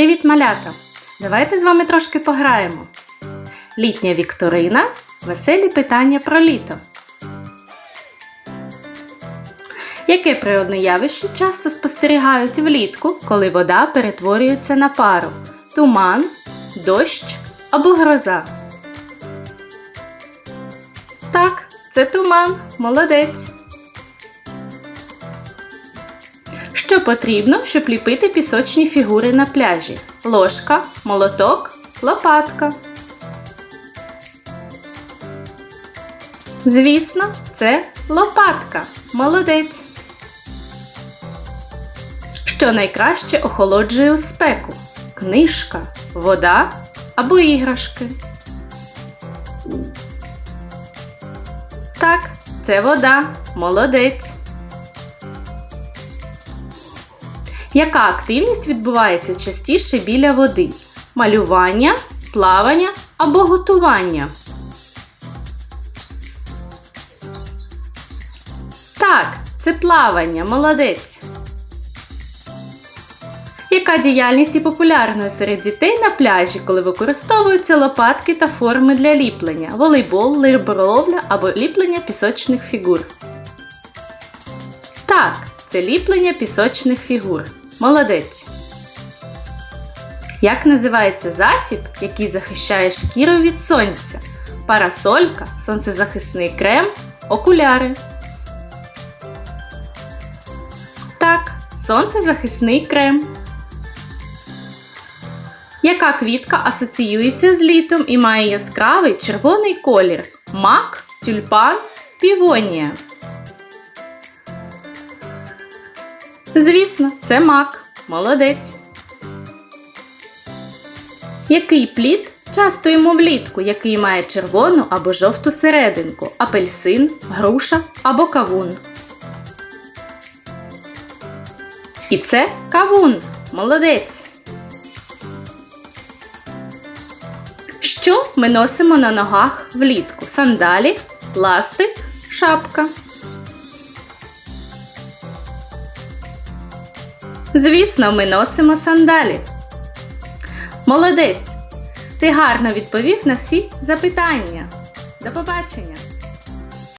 Привіт, малята! Давайте з вами трошки пограємо. Літня вікторина веселі питання про літо. Яке природне явище часто спостерігають влітку, коли вода перетворюється на пару? Туман, дощ або гроза? Так, це туман. Молодець. Що потрібно, щоб ліпити пісочні фігури на пляжі? Ложка, молоток, лопатка. Звісно, це лопатка. Молодець. Що найкраще охолоджує у спеку? Книжка, вода або іграшки. Так, це вода. Молодець. Яка активність відбувається частіше біля води? Малювання, плавання або готування? Так, це плавання, молодець. Яка діяльність і популярна серед дітей на пляжі, коли використовуються лопатки та форми для ліплення, волейбол, риболовля або ліплення пісочних фігур? Так, це ліплення пісочних фігур. Молодець. Як називається засіб, який захищає шкіру від сонця? Парасолька, сонцезахисний крем, окуляри. Так, сонцезахисний крем. Яка квітка асоціюється з літом і має яскравий червоний колір? Мак, тюльпан, півонія. Звісно, це мак. Молодець. Який плід йому влітку, який має червону або жовту серединку, апельсин, груша або кавун. І це кавун. Молодець. Що ми носимо на ногах влітку? Сандалі, ластик, шапка. Звісно, ми носимо сандалі. Молодець! Ти гарно відповів на всі запитання. До побачення!